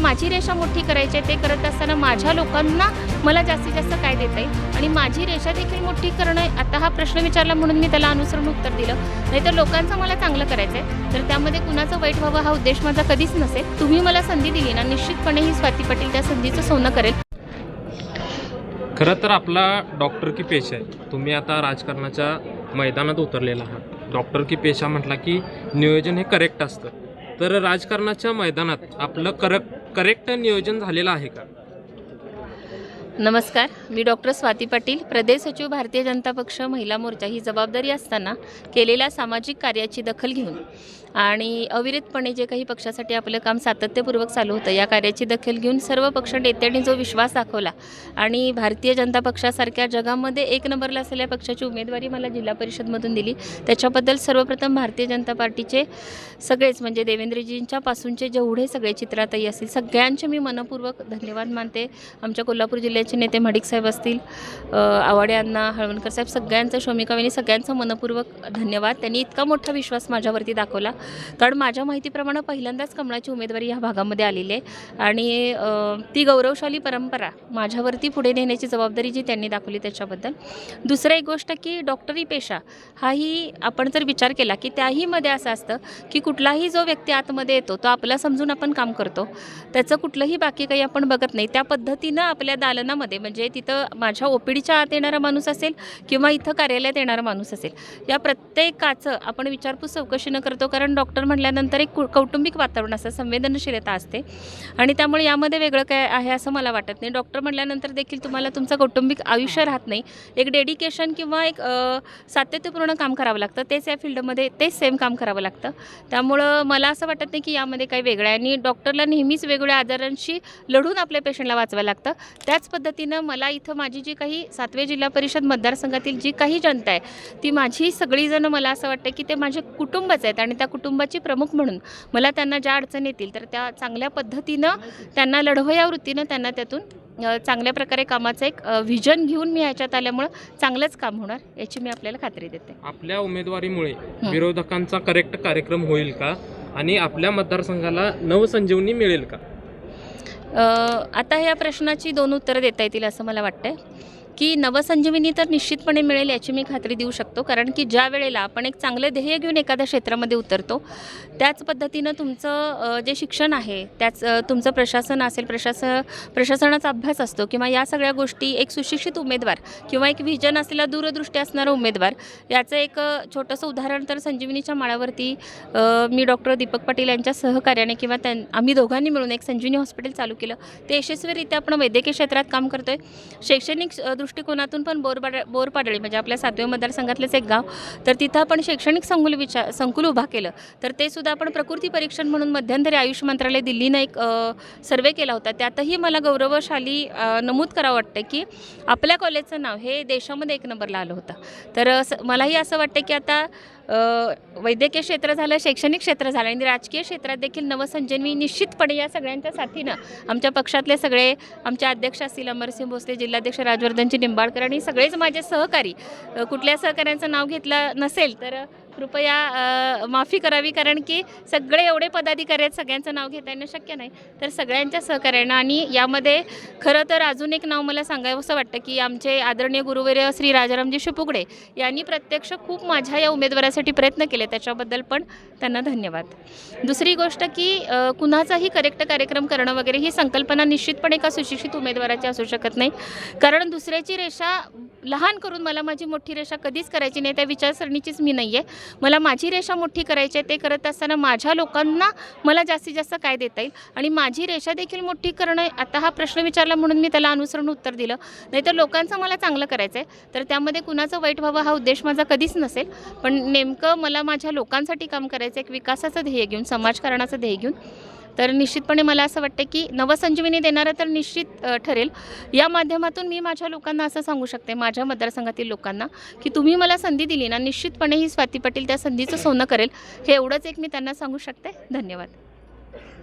माझी रेषा मोठी करायची आहे ते करत असताना माझ्या लोकांना मला जास्तीत जास्त काय देता येईल? आणि माझी रेषा देखील मोठी करणं आता हा प्रश्न विचारला म्हणून मी त्याला अनुसरून उत्तर दिलं. नाही तर लोकांचं मला चांगलं करायचं आहे. तर त्यामध्ये कुणाचं वाईट व्हावं हा उद्देश माझा कधीच नसेल. तुम्ही मला संधी दिली ना निश्चितपणे ही स्वाती पाटील त्या संधीचं सोनं करेल. खरं तर आपला डॉक्टर की पेशा आहे. तुम्ही आता राजकारणाच्या मैदानात उतरलेला आहात. डॉक्टर की पेशा म्हटला की नियोजन हे करेक्ट असतं. तर राजकारणाच्या मैदानात आपलं करक करेक्ट नियोजन झालेलं आहे का? नमस्कार मी डॉक्टर स्वाती पाटील प्रदेश सचिव भारतीय जनता पक्ष महिला मोर्चा. ही जबाबदारी असताना केलेल्या सामाजिक कार्याची दखल घेऊन आणि अविरतपणे जे काही पक्षासाठी आपलं काम सातत्यपूर्वक चालू होतं या कार्याची दखल घेऊन सर्व पक्ष नेत्यांनी जो विश्वास दाखवला आणि भारतीय जनता पक्षासारख्या जगामध्ये एक नंबरला असलेल्या पक्षाची उमेदवारी मला जिल्हा परिषदमधून दिली. त्याच्याबद्दल सर्वप्रथम भारतीय जनता पार्टीचे सगळेच म्हणजे देवेंद्रजींच्या पासूनचे जेवढे सगळे चित्रातही असतील सगळ्यांचे मी मनपूर्वक धन्यवाद मानते. आमच्या कोल्हापूर जिल्ह्याचे नेते मडिक साहेब असतील अ, आवाडे अण्णा हळवणकर साहेब सगळ्यांचं शोमिकावेनी सगळ्यांचं मनपूर्वक धन्यवाद. त्यांनी इतका मोठा विश्वास माझ्यावरती दाखवला. कारण माझ्या माहितीप्रमाणे पहिल्यांदाच कमळाची उमेदवारी ह्या भागामध्ये आलेली आहे. आणि ती गौरवशाली परंपरा माझ्यावरती पुढे नेण्याची जबाबदारी जी त्यांनी दाखवली त्याच्याबद्दल. दुसरं एक गोष्ट की डॉक्टरी पेशा हाही आपण जर विचार केला की त्याहीमध्ये असं असतं की कुठलाही जो व्यक्ती आतमध्ये येतो तो आपला समजून आपण काम करतो. त्याचं कुठलंही बाकी काही आपण बघत नाही. त्या पद्धतीनं आपल्या दालनामध्ये म्हणजे तिथं माझ्या ओपीडीच्या आत येणारा माणूस असेल किंवा इथं कार्यालयात येणारा माणूस असेल या प्रत्येकाचं आपण विचारपूस चौकशी न करतो कारण डॉक्टर म्हटल्यानंतर एक कु- कौटुंबिक वातावरण असतं संवेदनशीलता असते. आणि त्यामुळे यामध्ये वेगळं काय आहे असं मला वाटत नाही. डॉक्टर म्हटल्यानंतर देखील तुम्हाला तुमचं कौटुंबिक आयुष्य राहत नाही. एक डेडिकेशन किंवा एक सातत्यपूर्ण काम करावं लागतं. तेच या फील्डमध्ये तेच सेम काम करावं लागतं. त्यामुळं मला असं वाटत नाही की यामध्ये काही वेगळं आहे. आणि डॉक्टरला नेहमीच वेगवेगळ्या आजारांशी लढून आपल्या पेशंटला वाचवं लागतं. त्याच पद्धतीनं मला इथं माझी जी काही सातवे जिल्हा परिषद मतदारसंघातील जी काही जनता आहे ती माझी सगळीजणं मला असं वाटतं की ते माझे कुटुंबच आहेत. आणि त्या कुटुंबाची प्रमुख म्हणून मला त्यांना ज्या अडचणी येतील तर त्या चांगल्या पद्धतीनं त्यांना लढवं या वृत्तीनं त्यांना त्यातून चांगल्या प्रकारे कामाचं एक व्हिजन घेऊन मी ह्याच्यात आल्यामुळं चांगलंच काम होणार याची मी आपल्याला खात्री देते. आपल्या उमेदवारीमुळे विरोधकांचा करेक्ट कार्यक्रम होईल का? आणि आपल्या मतदारसंघाला नवसंजीवनी मिळेल का? आता या प्रश्नाची दोन उत्तरं देता येतील असं मला वाटतंय. की नवसंजीवनी तर निश्चितपणे मिळेल याची मी खात्री देऊ शकतो. कारण की ज्या वेळेला आपण एक चांगलं ध्येय घेऊन एखाद्या क्षेत्रामध्ये उतरतो त्याच पद्धतीनं तुमचं जे शिक्षण आहे त्याच तुमचं प्रशासन असेल प्रशासन प्रशासनाचा अभ्यास असतो किंवा या सगळ्या गोष्टी एक सुशिक्षित उमेदवार किंवा एक व्हिजन असलेला दूरदृष्टी असणारा उमेदवार याचं एक छोटंसं उदाहरण तर संजीवनीच्या माळावरती मी डॉक्टर दीपक पाटील यांच्या सहकार्याने किंवा त्यां आम्ही दोघांनी मिळून एक संजीवनी हॉस्पिटल चालू केलं. ते यशस्वीरित्या आपण वैद्यकीय क्षेत्रात काम करतोय. शैक्षणिक अ, दृष्टिकोनातून पण बोरबाड बोरपाडळी म्हणजे आपल्या सातव्या मतदारसंघातलंच एक गाव. तर तिथं आपण शैक्षणिक संकुल विचार संकुल उभा केलं. तर ते सुद्धा आपण प्रकृती परीक्षण म्हणून मध्यंतरी आयुष मंत्रालय दिल्लीनं एक सर्वे केला होता. त्यातही मला गौरवशाली नमूद करावं वाटतं की आपल्या कॉलेजचं नाव हे देशामध्ये एक नंबरला आलं होतं. तर मलाही असं वाटतं की आता वैद्यकीय क्षेत्र झालं शैक्षणिक क्षेत्र झालं आणि राजकीय क्षेत्रात देखील नवसंजीवनी निश्चितपणे या सगळ्यांच्या साथीनं आमच्या पक्षातले सगळे आमच्या अध्यक्ष असतील अमरसिंह भोसले जिल्हाध्यक्ष राजवर्धनजी निंबाळकर आणि सगळेच माझे सहकारी. कुठल्या सहकाऱ्यांचं नाव घेतलं नसेल तर कृपया माफी करावी कारण की सगळे एवढे पदाधिकारी आहेत सगळ्यांचं नाव घेता येणं शक्य नाही. तर सगळ्यांच्या सहकार्यानं आणि यामध्ये खरं तर अजून एक नाव मला सांगावंसं वाटतं की आमचे आदरणीय गुरुवर्य श्री राजारामजी शिपुगडे यांनी प्रत्यक्ष खूप माझ्या या उमेदवारासाठी प्रयत्न केले त्याच्याबद्दल पण त्यांना धन्यवाद. दुसरी गोष्ट की कुणाचाही करेक्ट कार्यक्रम करणं वगैरे ही संकल्पना निश्चितपणे एका सुशिक्षित उमेदवाराची असू शकत नाही. कारण दुसऱ्याची रेषा लहान करून मला माझी मोठी रेषा कधीच करायची नाही त्या विचारसरणीचीच मी नाही आहे मला माझी रेषा मोठी करायची आहे ते करत असताना माझ्या लोकांना मला जास्तीत जास्त काय देता येईल? आणि माझी रेषा देखील मोठी करणं आता हा प्रश्न विचारला म्हणून मी त्याला अनुसरून उत्तर दिलं. नाहीतर लोकांचं मला चांगलं करायचं आहे तर त्यामध्ये कुणाचं वाईट व्हावं हा उद्देश माझा कधीच नसेल. पण नेमकं मला माझ्या लोकांसाठी काम करायचं एक विकासाचं ध्येय घेऊन समाजकारणाचं ध्येय घेऊन. तर निश्चितपणे मला असं वाटतं की नवसंजीवनी देणारं तर निश्चित ठरेल. या माध्यमातून मी माझ्या लोकांना असं सांगू शकते माझ्या मतदारसंघातील लोकांना की तुम्ही मला संधी दिली ना निश्चितपणे ही स्वाती पाटील त्या संधीचं सोनं करेल हे एवढंच एक मी त्यांना सांगू शकते. धन्यवाद.